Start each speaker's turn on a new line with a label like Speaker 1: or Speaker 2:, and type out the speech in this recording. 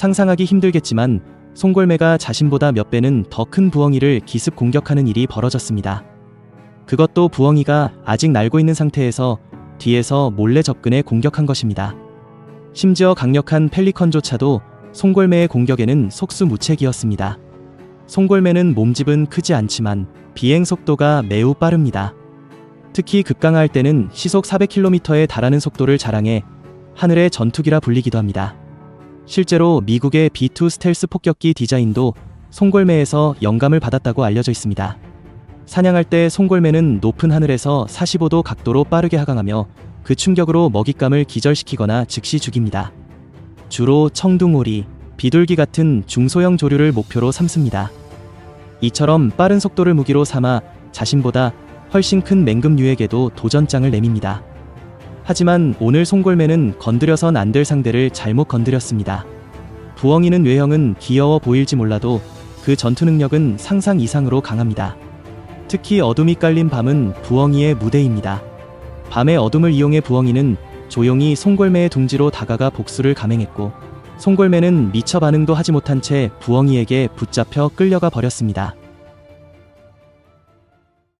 Speaker 1: 상상하기 힘들겠지만 송골매가 자신보다 몇 배는 더 큰 부엉이를 기습 공격하는 일이 벌어졌습니다. 그것도 부엉이가 아직 날고 있는 상태에서 뒤에서 몰래 접근해 공격한 것입니다. 심지어 강력한 펠리컨조차도 송골매의 공격에는 속수무책이었습니다. 송골매는 몸집은 크지 않지만 비행 속도가 매우 빠릅니다. 특히 급강할 때는 시속 400km에 달하는 속도를 자랑해 하늘의 전투기라 불리기도 합니다. 실제로 미국의 B2 스텔스 폭격기 디자인도 송골매에서 영감을 받았다고 알려져 있습니다. 사냥할 때 송골매는 높은 하늘에서 45도 각도로 빠르게 하강하며 그 충격으로 먹잇감을 기절시키거나 즉시 죽입니다. 주로 청둥오리, 비둘기 같은 중소형 조류를 목표로 삼습니다. 이처럼 빠른 속도를 무기로 삼아 자신보다 훨씬 큰 맹금류에게도 도전장을 내밉니다. 하지만 오늘 송골매는 건드려선 안 될 상대를 잘못 건드렸습니다. 부엉이는 외형은 귀여워 보일지 몰라도 그 전투 능력은 상상 이상으로 강합니다. 특히 어둠이 깔린 밤은 부엉이의 무대입니다. 밤의 어둠을 이용해 부엉이는 조용히 송골매의 둥지로 다가가 복수를 감행했고 송골매는 미처 반응도 하지 못한 채 부엉이에게 붙잡혀 끌려가 버렸습니다.